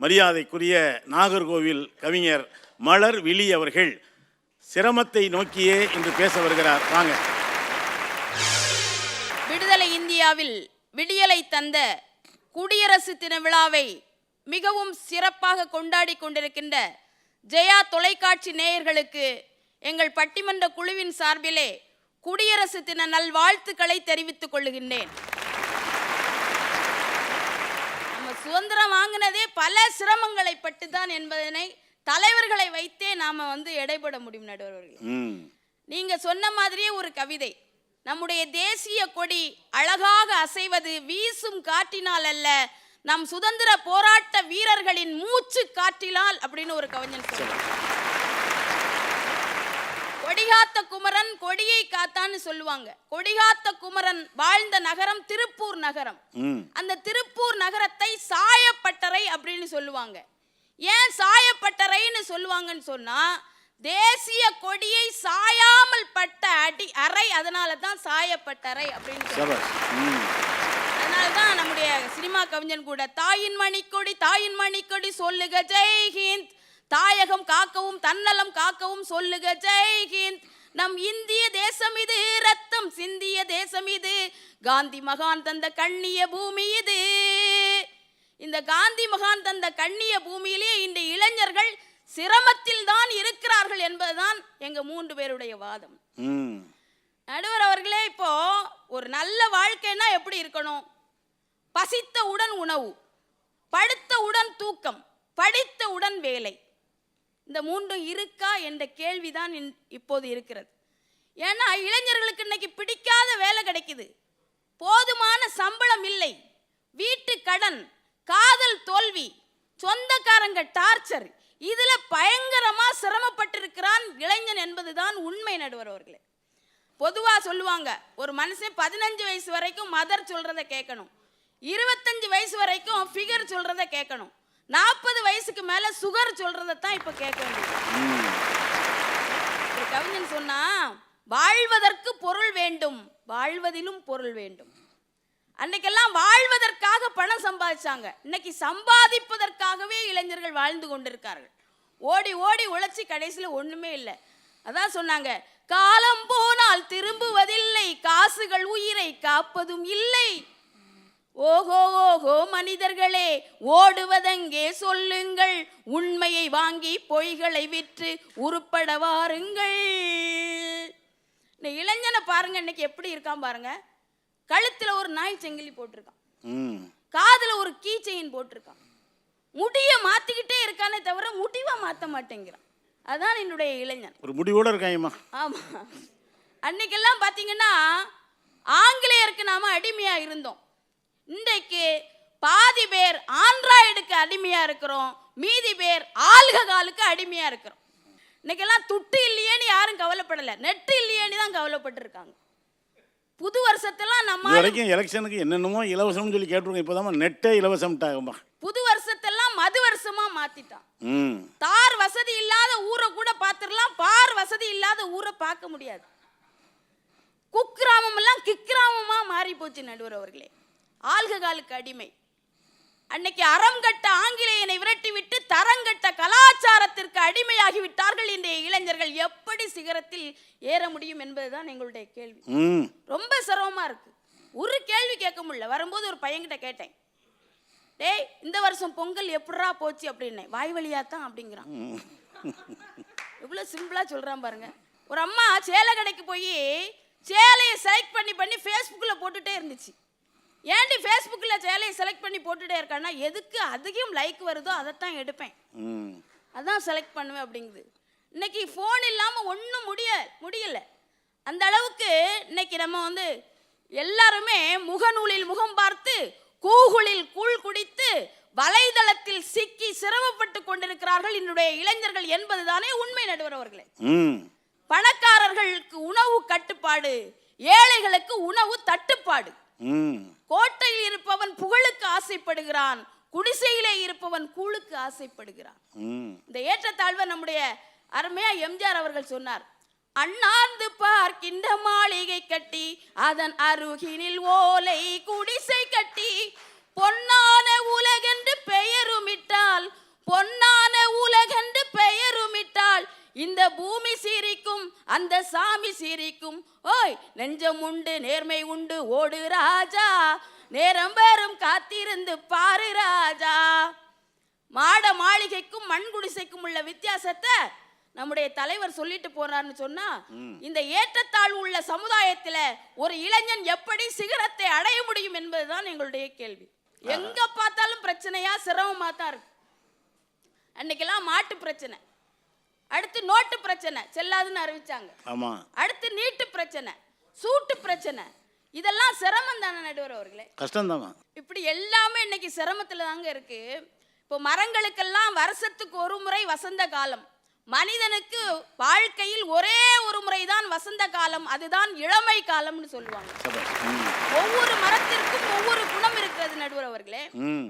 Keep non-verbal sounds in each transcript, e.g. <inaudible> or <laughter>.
மரியாதைக்குரிய நாகர்கோவில் கவிஞர் மலர் விழி அவர்கள் சிரமத்தை நோக்கியே இன்று பேச வருகிறார். வாங்க. விடுதலை இந்தியாவில் விடியலை தந்த குடியரசு தின விழாவை மிகவும் சிறப்பாக கொண்டாடி கொண்டிருக்கின்ற ஜெயா தொலைக்காட்சி நேயர்களுக்கு எங்கள் பட்டிமன்ற குழுவின் சார்பிலே குடியரசு தின நல்வாழ்த்துக்களை தெரிவித்துக் கொள்கின்றேன் நம்ம சுதந்திரம் வாங்கினதே பல சிரமங்களை பட்டுதான் என்பதனை தலைவர்களை வைத்தே நாம வந்து எடைபட முடியும் நடுவர்கள் நீங்க சொன்ன மாதிரியே ஒரு கவிதை. நம்முடைய தேசிய கொடி அழகாக அசைவது வீசும் காற்றினால் அல்ல நம் சுதந்திர போராட்ட வீரர்களின் மூச்சு காற்றினால் அப்படின்னு ஒரு கவிஞன் சொல்றார். கொடிகாத்த குமரன் கொடியை காத்தான்னு சொல்லுவாங்க. கொடிகாத்த குமரன் வாழ்ந்த நகரம் திருப்பூர் நகரம். அந்த திருப்பூர் நகரத்தை சாயப்பட்டறை அப்படின்னு சொல்லுவாங்க. ஏன் சாயப்பட்டறைன்னு சொல்லுவாங்கன்னு சொன்னா தேசிய கொடியை சாயாமல் பட்ட அடி அறை அதனால தான் சாயப்பட்டறை அப்படின்னு அதனால தான் நம்முடைய சினிமா கவிஞன் கூட தாயின் மணிக்கொடி தாயின் மணிக்கொடி சொல்லுக ஜெய் ஹிந்த்! தாயகம் காக்கவும் தன்னலம் காக்கவும் சொல்லுக ஜெய் ஹிந்த்! நம் இந்திய தேசம் இது ரத்தம் சிந்திய தேசம் இது. காந்தி மகான் தந்த கண்ணிய பூமி இது. இந்த காந்தி மகான் தந்த கண்ணிய பூமியிலே இந்த இளைஞர்கள் சிரமத்தில் தான் இருக்கிறார்கள் என்பதுதான் எங்க மூன்று பேருடைய வாதம். நடுவர் அவர்களே இப்போ ஒரு நல்ல வாழ்க்கைன்னா எப்படி இருக்கணும்? பசித்தவுடன் உணவு படுத்தவுடன் தூக்கம் படித்தவுடன் வேலை. இந்த மூன்றும் இருக்கா என்ற கேள்விதான் இன்- இப்போது இருக்கிறது. ஏன்னா இளைஞர்களுக்கு இன்னைக்கு பிடிக்காத வேலை கிடைக்குது. போதுமான சம்பளம் இல்லை. வீட்டு கடன் காதல் தோல்வி சொந்தக்காரங்க டார்ச்சர் இதில் பயங்கரமாக சிரமப்பட்டிருக்கிறான் இளைஞன் என்பதுதான் உண்மை நடுவர் அவர்களே. பொதுவாக சொல்லுவாங்க ஒரு மனுஷன் பதினஞ்சு வயசு வரைக்கும் மதர் சொல்கிறத கேட்கணும். இருபத்தஞ்சு வயசு வரைக்கும் ஃபிகர் சொல்கிறத கேட்கணும். நாற்பது வயசுக்கு மேல சுகர் சொல்கிறத தான் இப்ப கேட்க வேண்டியது. ஒரு கவிஞன் சொன்னா வாழ்வதற்கு பொருள் வேண்டும் வாழ்வதிலும் பொருள் வேண்டும். அன்னைக்கெல்லாம் வாழ்வதற்காக பணம் சம்பாதிச்சாங்க. இன்னைக்கு சம்பாதிப்பதற்காகவே இளைஞர்கள் வாழ்ந்து கொண்டிருக்கார்கள். ஓடி ஓடி உழைச்சி கடைசியில் ஒண்ணுமே இல்லை. அதான் சொன்னாங்க காலம் போனால் திரும்புவதில்லை காசுகள் உயிரை காப்பதும் இல்லை. ஓஹோ ஓஹோ மனிதர்களே ஓடுவதெங்கே சொல்லுங்கள். உண்மையை வாங்கி பொய்களை விற்று உருப்பட வாருங்கள். இந்த இளைஞனை பாருங்க இன்னைக்கு எப்படி இருக்கான் பாருங்க. கழுத்துல ஒரு நாய் செங்கிலி போட்டிருக்கான். காதுல ஒரு கீ செயின் போட்டிருக்கான். முடிய மாத்திக்கிட்டே இருக்கானே தவிர முடிவா மாத்த மாட்டேங்கிறான். அதான் என்னுடைய இளைஞன். ஒரு முடிவோட இருக்காங்கம்மா ஆமா. அன்னைக்கெல்லாம் பாத்தீங்கன்னா ஆங்கிலேயருக்கு நாம அடிமையா இருந்தோம். இன்றைக்கு பாதி பேர் ஆண்ட்ராய்டுக்கு அடிமையா இருக்கிறோம் மீதி பேர் ஆல்கஹாலுக்கு அடிமையா இருக்கிறோம். இன்னைக்கெல்லாம் துட்டு இல்லையேன்னு யாரும் கவலைப்படல. நெட்டு இல்லையேன்னு தான் கவலைப்பட்டு இருக்காங்க புது வருஷத்தெல்லாம் நம்ம வரைக்கும் எலெக்ஷனுக்கு என்னென்னமோ இலவசம்னு சொல்லி கேட்டிருக்கோம். இப்போ நெட்டே இலவசம்ட்டாங்கம்மா. புது வருஷத்தெல்லாம் மது வருஷமா மாத்திட்டான். தார் வசதி இல்லாத ஊரை கூட பார்த்துடலாம் பார் வசதி இல்லாத ஊரை பார்க்க முடியாது. குக்கிராமம் எல்லாம் கிக்கிராமமா மாறி போச்சு நடுவர் அவர்களே. ஆல்கஹாலுக்கு அடிமை. அன்னைக்கு அறம் கட்ட ஆங்கிலேயனை விரட்டிவிட்டு தரங்கட்ட கலாச்சாரத்திற்கு அடிமையாகி விட்டார்கள் இன்றைய இளைஞர்கள். எப்படி சிகரத்தில் ஏற முடியும் என்பதுதான் எங்களுடைய கேள்வி. ரொம்ப சிரமமா இருக்கு. ஒரு கேள்வி கேட்க முடியல. வரும்போது ஒரு பையன்கிட்ட கேட்டேன். டேய் இந்த வருஷம் பொங்கல் எப்படிரா போச்சு அப்படின்னேன். வாய் வழியா தான் அப்படிங்கிறான். எவ்வளோ சிம்பிளா சொல்றான் பாருங்க. ஒரு அம்மா சேலை கடைக்கு போய் சேலையை செலக்ட் பண்ணி பண்ணி ஃபேஸ்புக்கில் போட்டுட்டே இருந்துச்சு. ஏன்டி ஃபேஸ்புக்கில் சேலையை செலக்ட் பண்ணி போட்டுட்டே இருக்கான்னா எதுக்கு அதிகம் லைக் வருதோ அதைத்தான் எடுப்பேன். அதான் செலக்ட் பண்ணுவேன் அப்படிங்குது. இன்னைக்கு ஃபோன் இல்லாமல் ஒன்றும் முடிய முடியல. அந்த அளவுக்கு இன்னைக்கு நம்ம வந்து எல்லாருமே முகநூலில் முகம் பார்த்து கூகுளில் கூழ் குடித்து வலைதளத்தில் சிக்கி சிரமப்பட்டு கொண்டிருக்கிறார்கள் என்னுடைய இளைஞர்கள் என்பதுதானே உண்மை நடுவர் அவர்களே. பணக்காரர்களுக்கு உணவு கட்டுப்பாடு ஏழைகளுக்கு உணவு தட்டுப்பாடு. கோட்டையில் இருப்பவன் புகழுக்கு ஆசைப்படுகிறான் குடிசையிலே இருப்பவன் கூழுக்கு ஆசைப்படுகிறான். இந்த ஏற்றத்தாழ்வை நம்முடைய அருமையா எம்ஜிஆர் அவர்கள் சொன்னார். அண்ணாந்து பார்க்கின்ற மாளிகை கட்டி அதன் அருகினில் ஓலை குடிசை கட்டி பொன்னான உலகென்று பெயருமிட்டால் பொன்னான உலகென்று பெயருமிட்டால் பூமி சீரிக்கும் அந்த சாமி சீரிக்கும் ஓய் நெஞ்சம் உண்டு நேர்மை உண்டு ஓடு ராஜா. நேரம் வரும் காத்திருந்து பாரு ராஜா. மாட மாளிகைக்கும் மண் குடிசைக்கும் உள்ள வித்தியாசத்தை நம்முடைய தலைவர் சொல்லிட்டு போறாருன்னு சொன்னா இந்த ஏற்றத்தாழ்வு உள்ள சமுதாயத்துல ஒரு இளைஞன் எப்படி சிகரத்தை அடைய முடியும் என்பதுதான் எங்களுடைய கேள்வி. எங்க பார்த்தாலும் பிரச்சனையா சிரமமா தான் இருக்கு. அன்னைக்கெல்லாம் மாட்டு பிரச்சனை. அடுத்து நோட்டு பிரச்சனை செல்லாதுன்னு அறிவிச்சாங்க. ஆமா. அடுத்து நீட்டு பிரச்சனை சூட்டு பிரச்சனை. இதெல்லாம் சிரமம் தானே நடுவர் அவர்களே. கஷ்டம்தாம்மா இப்படி எல்லாமே இன்னைக்கு சிரமத்துல தாங்க இருக்கு. இப்போ மரங்களுக்கெல்லாம் வருஷத்துக்கு ஒரு முறை வசந்த காலம். மனிதனுக்கு வாழ்க்கையில் ஒரே ஒரு முறைதான் வசந்த காலம் அதுதான் இளமை காலம்னு சொல்லுவாங்க. ஒவ்வொரு மரத்திற்கும் ஒவ்வொரு குணம் இருக்கிறது நடுவர் அவர்களே ம்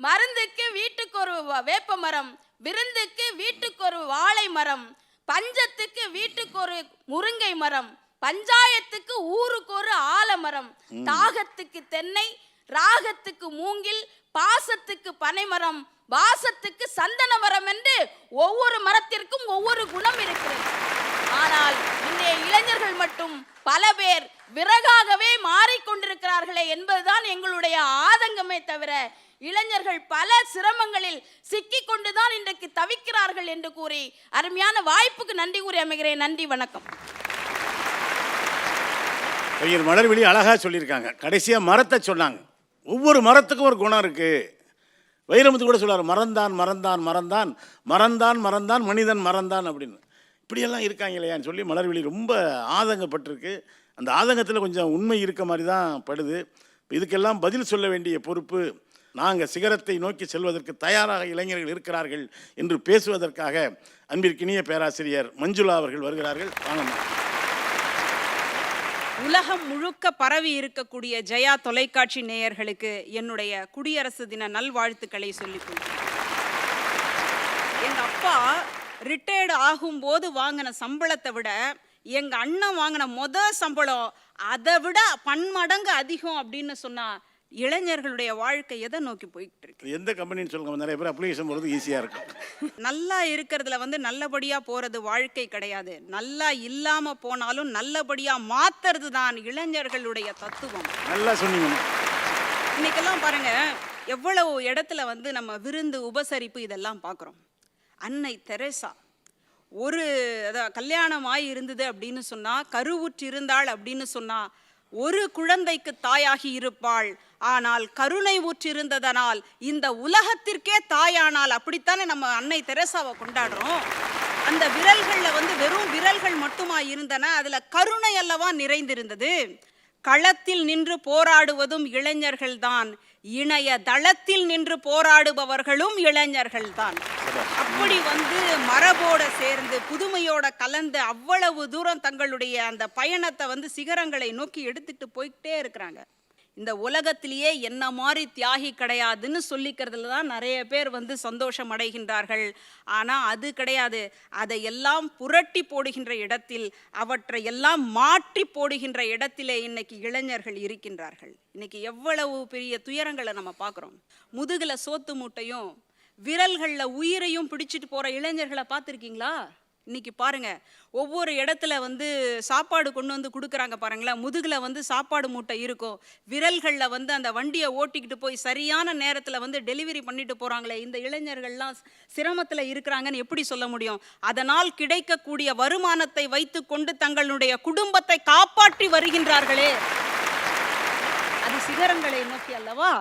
மருந்துக்கு வீட்டுக்கு ஒரு வேப்ப மரம் விருந்துக்கு வீட்டுக்கு ஒரு வாழை மரம் பஞ்சத்துக்கு வீட்டுக்கு ஒரு முருங்கை மரம் பஞ்சாயத்துக்கு ஊருக்கு ஒரு ஆலமரம் தாகத்துக்கு தென்னை ராகத்துக்கு மூங்கில் பாசத்துக்கு பனைமரம் வாசத்துக்கு சந்தன மரம் என்று ஒவ்வொரு மரத்திற்கும் ஒவ்வொரு குணம் இருக்கிறது. ஆனால் இன்றைய இளைஞர்கள் மட்டும் பல பேர் விறகாகவே மாறிக்கொண்டிருக்கிறார்களே என்பதுதான் எங்களுடைய ஆதங்கமே தவிர இளைஞர்கள் பல சிரமங்களில் சிக்கி கொண்டுதான் இன்றைக்கு தவிக்கிறார்கள் என்று கூறி அருமையான வாய்ப்புக்கு நன்றி கூறி அமைகிறேன். நன்றி வணக்கம். கவிஞர் மலர்விழி அழகா சொல்லியிருக்காங்க. கடைசியா மரத்தை சொன்னாங்க. ஒவ்வொரு மரத்துக்கும் ஒரு குணம் இருக்கு. வைரமுத்து கூட சொல்றாரு மறந்தான் மறந்தான் மறந்தான் மறந்தான் மறந்தான் மனிதன் மறந்தான் அப்படின்னு. இப்படியெல்லாம் இருக்காங்க இல்லையான்னு சொல்லி மலர்விழி ரொம்ப ஆதங்கப்பட்டிருக்கு. அந்த ஆதங்கத்தில் கொஞ்சம் உண்மை இருக்க மாதிரி தான் படுது. இதுக்கெல்லாம் பதில் சொல்ல வேண்டிய பொறுப்பு நாங்கள் சிகரத்தை நோக்கி செல்வதற்கு தயாராக இளைஞர்கள் இருக்கிறார்கள் என்று பேசுவதற்காக அன்பிற்கினிய பேராசிரியர் மஞ்சுளா அவர்கள் வருகிறார்கள். வாங்க உலகம் முழுக்க பரவி இருக்கக்கூடிய ஜெயா தொலைக்காட்சி நேயர்களுக்கு என்னுடைய குடியரசு தின நல்வாழ்த்துக்களை சொல்லிக் எங்கள் அப்பா ரிட்டையர்டு ஆகும்போது வாங்கின சம்பளத்தை விட எங்கள் அண்ணன் வாங்கின மொதல் சம்பளம் அதை விட பன்மடங்கு அதிகம் அப்படின்னு சொன்னால் இளைஞர்களுடைய வாழ்க்கை எதை நோக்கி போய்கிட்டு இருக்கு எந்த கம்பெனின்னு சொல்லுங்க நிறைய பேர் அப்ளிகேஷன் போடுறது ஈஸியாக இருக்கும். <laughs> நல்லா இருக்கிறதுல வந்து நல்லபடியா போறது வாழ்க்கை கிடையாது. நல்லா இல்லாம போனாலும் நல்லபடியா மாத்துறது தான் இளைஞர்களுடைய தத்துவம். நல்லா சொன்னீங்கம்மா இன்னைக்கெல்லாம் பாருங்க எவ்வளவு இடத்துல வந்து நம்ம விருந்து உபசரிப்பு இதெல்லாம் பார்க்குறோம் அன்னை தெரேசா ஒரு அதான் கல்யாணம் ஆகி இருந்தது அப்படின்னு சொன்னா கருவுற்று இருந்தாள் அப்படின்னு சொன்னா ஒரு குழந்தைக்கு தாயாகி இருப்பாள். ஆனால் கருணை ஊற்றிருந்ததனால் இந்த உலகத்திற்கே தாயானால் அப்படித்தானே நம்ம அன்னை தெரசாவை கொண்டாடுறோம். அந்த விரல்களில் வந்து வெறும் விரல்கள் மட்டுமா இருந்தன. அதில் கருணை அல்லவா நிறைந்திருந்தது. களத்தில் நின்று போராடுவதும் இளைஞர்கள்தான். இணைய தளத்தில் நின்று போராடுபவர்களும் இளைஞர்கள்தான். அப்படி வந்து மரபோட சேர்ந்து புதுமையோட கலந்து அவ்வளவு தூரம் தங்களுடைய அந்த பயணத்தை வந்து சிகரங்களை நோக்கி எடுத்துட்டு போய்கிட்டே இருக்கிறாங்க. இந்த உலகத்திலேயே என்ன மாதிரி தியாகி கிடையாதுன்னு சொல்லிக்கிறதுல தான் நிறைய பேர் வந்து சந்தோஷம் அடைகின்றார்கள். ஆனால் அது கிடையாது. அதை எல்லாம் புரட்டி போடுகின்ற இடத்தில் அவற்றை எல்லாம் மாற்றி போடுகின்ற இடத்திலே இன்னைக்கு இளைஞர்கள் இருக்கின்றார்கள். இன்னைக்கு எவ்வளவு பெரிய துயரங்களை நம்ம பார்க்குறோம். முதுகில் சோத்து மூட்டையும் விரல்களில் உயிரையும் பிடிச்சிட்டு போற இளைஞர்களை பார்த்துருக்கீங்களா? இன்னைக்கு பாருங்க ஒவ்வொரு இடத்துல வந்து சாப்பாடு கொண்டு வந்து கொடுக்குறாங்க பாருங்களேன். முதுகில் வந்து சாப்பாடு மூட்டை இருக்கும். விரல்களில் வந்து அந்த வண்டியை ஓட்டிக்கிட்டு போய் சரியான நேரத்தில் வந்து டெலிவரி பண்ணிட்டு போகிறாங்களே இந்த இளைஞர்கள்லாம் சிரமத்தில் இருக்கிறாங்கன்னு எப்படி சொல்ல முடியும்? அதனால் கிடைக்கக்கூடிய வருமானத்தை வைத்து கொண்டு தங்களுடைய குடும்பத்தை காப்பாற்றி வருகின்றார்களே. அது சிகரங்களை நோக்கி அல்லவா?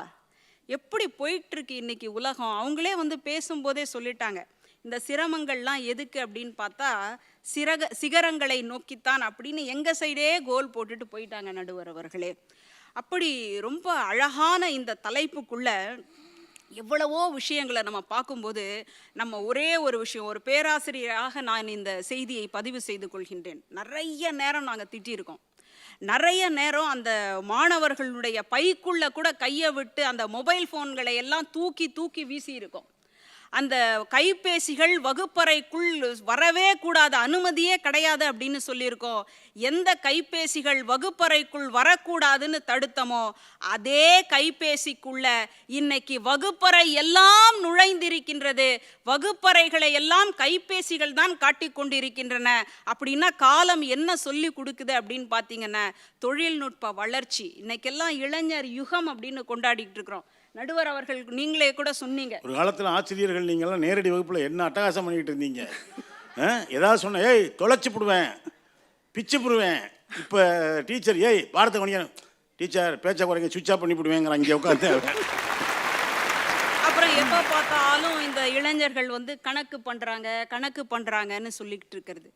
எப்படி போயிட்டுருக்கு இன்றைக்கி இன்னைக்கு உலகம்? அவங்களே வந்து பேசும்போதே சொல்லிட்டாங்க. இந்த சிரமங்கள்லாம் எதுக்கு அப்படின்னு பார்த்தா சிறக சிகரங்களை நோக்கித்தான் அப்படின்னு எங்கள் சைடே கோல் போட்டுட்டு போயிட்டாங்க நடுவர் அவர்களே. அப்படி ரொம்ப அழகான இந்த தலைப்புக்குள்ள எவ்வளவோ விஷயங்களை நம்ம பார்க்கும்போது நம்ம ஒரே ஒரு விஷயம் ஒரு பேராசிரியராக நான் இந்த செய்தியை பதிவு செய்து கொள்கின்றேன். நிறைய நேரம் நாங்கள் திட்டியிருக்கோம். நிறைய நேரம் அந்த மாணவர்களுடைய பைக்குள்ள கூட கையை விட்டு அந்த மொபைல் ஃபோன்களை எல்லாம் தூக்கி தூக்கி வீசியிருக்கோம். அந்த கைபேசிகள் வகுப்பறைக்குள் வரவே கூடாது அனுமதியே கிடையாது அப்படின்னு சொல்லியிருக்கோம். எந்த கைபேசிகள் வகுப்பறைக்குள் வரக்கூடாதுன்னு தடுத்தமோ அதே கைபேசிக்குள்ள இன்னைக்கு வகுப்பறை எல்லாம் நுழைந்திருக்கின்றது. வகுப்பறைகளை எல்லாம் கைபேசிகள் தான் காட்டிக் கொண்டிருக்கின்றன. அப்படின்னா காலம் என்ன சொல்லி கொடுக்குது அப்படின்னு பார்த்தீங்கன்னா தொழில்நுட்ப வளர்ச்சி. இன்னைக்கெல்லாம் இளைஞர் யுகம் அப்படின்னு கொண்டாடிட்டு இருக்கிறோம். நடுவர் அவர்கள் நீங்களே கூட சொன்னீங்க. ஒரு காலத்தில் ஆசிரியர்கள் நீங்கள்லாம் நேரடி வகுப்பில் என்ன அட்டகாசம் பண்ணிக்கிட்டு இருந்தீங்க? ஏதாவது சொன்ன ஏய் தொலைச்சி போடுவேன் பிச்சு போடுவேன். இப்போ டீச்சர் ஏய் பாடத்தை கவனிக்கணும் டீச்சர் பேச்சை குறைங்க சுவிட்ச் ஆஃப் பண்ணி போடுவேங்கிறான் இங்கே உட்காந்து. அப்புறம் எப்போ பார்த்தாலும் இந்த இளைஞர்கள் வந்து கணக்கு பண்ணுறாங்க கணக்கு பண்ணுறாங்கன்னு சொல்லிக்கிட்டு இருக்கிறது.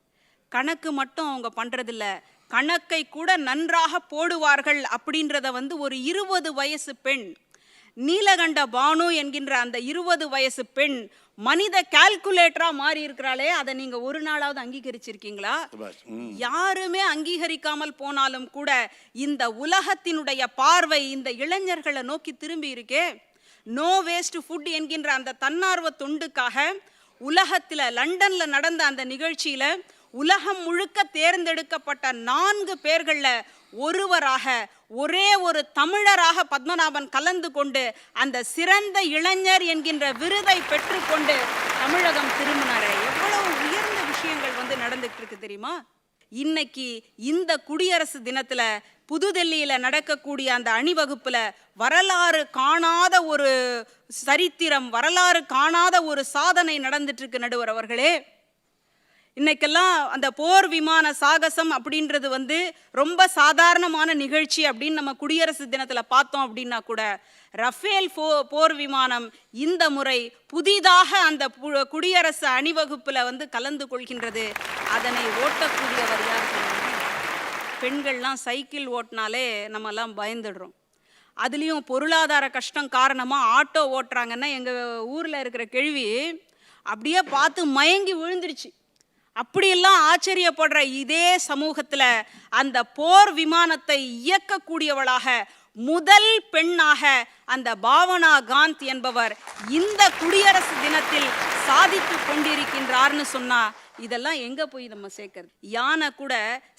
கணக்கு மட்டும் அவங்க பண்ணுறதில்ல கணக்கை கூட நன்றாக போடுவார்கள் அப்படின்றத வந்து ஒரு இருபது வயசு பெண் நீலகண்ட பானு என்கின்ற அந்த இருபது வயசு பெண் மனித கால்குலேட்டரா மாறி இருக்கிறாளே அதை நீங்க ஒரு நாளாவது அங்கீகரிச்சிருக்கீங்களா. யாருமே அங்கீகரிக்காமல் போனாலும் கூட இந்த உலகத்தினுடைய பார்வை இந்த இளைஞர்களை நோக்கி திரும்பி இருக்கே. நோ வேஸ்ட் ஃபுட் என்கின்ற அந்த தன்னார்வ தொண்டுக்காக உலகத்தில் லண்டன்ல நடந்த அந்த நிகழ்ச்சியில உலகம் முழுக்க தேர்ந்தெடுக்கப்பட்ட நான்கு பேர்களில் ஒருவராக ஒரே ஒரு தமிழராக பத்மநாபன் கலந்து கொண்டு அந்த சிறந்த இளைஞர் என்கின்ற விருதை பெற்றுக்கொண்டு தமிழகம் திரும்பினாரே. எவ்வளவு உயர்ந்த விஷயங்கள் வந்து நடந்துகிட்டு இருக்கு தெரியுமா? இன்னைக்கு இந்த குடியரசு தினத்தில் புதுதில்லியில் நடக்கக்கூடிய அந்த அணிவகுப்பில் வரலாறு காணாத ஒரு சரித்திரம் வரலாறு காணாத ஒரு சாதனை நடந்துட்டு இருக்கு நடுவர் அவர்களே. இன்னைக்கெல்லாம் அந்த போர் விமான சாகசம் அப்படின்றது வந்து ரொம்ப சாதாரணமான நிகழ்ச்சி அப்படின்னு நம்ம குடியரசு தினத்தில் பார்த்தோம் அப்படின்னா கூட ரஃபேல் போ போர் விமானம் இந்த முறை புதிதாக அந்த பு- குடியரசு அணிவகுப்பில் வந்து கலந்து கொள்கின்றது. அதனை ஓட்டக்கூடியவர் யார் பெண்கள்லாம் சைக்கிள் ஓட்டினாலே நம்மலாம் பயந்துடுறோம். அதுலேயும் பொருளாதார கஷ்டம் காரணமாக ஆட்டோ ஓட்டுறாங்கன்னா எங்கள் ஊரில் இருக்கிற கேள்வி அப்படியே பார்த்து மயங்கி விழுந்துருச்சு. அப்படியெல்லாம் ஆச்சரியப்படுற இதே சமூகத்தில் அந்த போர் விமானத்தை இயக்கக்கூடியவளாக முதல் பெண்ணாக அந்த பாவனா காந்த் என்பவர் இந்த குடியரசு தினத்தில் சாதித்து கொண்டிருக்கின்றார்னு சொன்னா இதெல்லாம் எங்கே போய் நம்ம சேர்க்கறது? யானை கூட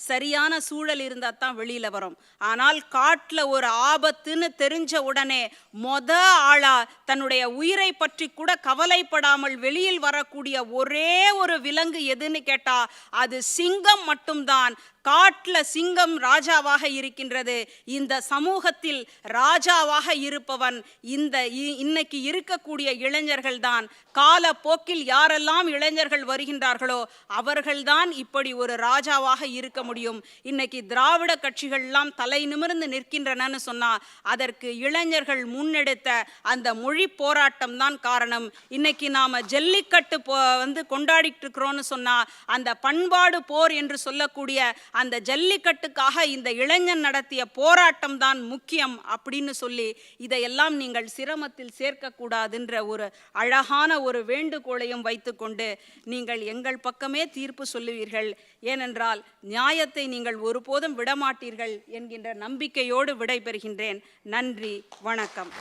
சரியான சூழல் இருந்தால் தான் வெளியில் வரும். ஆனால் காட்டில் ஒரு ஆபத்துன்னு தெரிஞ்ச உடனே மொத ஆளா தன்னுடைய உயிரை பற்றி கூட கவலைப்படாமல் வெளியில் வரக்கூடிய ஒரே ஒரு விலங்கு எதுன்னு கேட்டால் அது சிங்கம் மட்டும்தான். காட்டில் சிங்கம் ராஜாவாக இருக்கின்றது. இந்த சமூகத்தில் ராஜாவாக இருப்பவன் இந்த இ- இன்னைக்கு இருக்கக்கூடிய இளைஞர்கள் தான் காலப்போக்கில் யாரெல்லாம் இளைஞர்கள் வருகின்றார்களோ அவர்கள்தான் இப்படி ஒரு ராஜாவாக இருக்க முடியும். இன்னைக்கு திராவிட கட்சிகள்லாம் தலை நிமிர்ந்து நிற்கின்றனன்னு சொன்னா அதற்கு இளைஞர்கள் முன்னெடுத்த அந்த மொழி போராட்டம் தான் காரணம். இன்னைக்கு நாம ஜல்லிக்கட்டு போ வந்து கொண்டாடிட்டு இருக்கிறோம்னு சொன்னா அந்த பண்பாடு போர் என்று சொல்லக்கூடிய அந்த ஜல்லிக்கட்டுக்காக இந்த இளைஞன் நடத்திய போராட்டம் தான் முக்கியம் அப்படின்னு சொல்லி இதையெல்லாம் நீங்கள் சிரமத்தில் சேர்க்கக்கூடாதுன்ற ஒரு அழகான ஒரு வேண்டுகோளையும் வைத்துக்கொண்டு நீங்கள் எங்கள் பக்கமே தீர்ப்பு சொல்லுவீர்கள். ஏனென்றால் நியாயத்தை நீங்கள் ஒருபோதும் விடமாட்டீர்கள் என்கின்ற நம்பிக்கையோடு விடைபெறுகின்றேன். நன்றி வணக்கம்.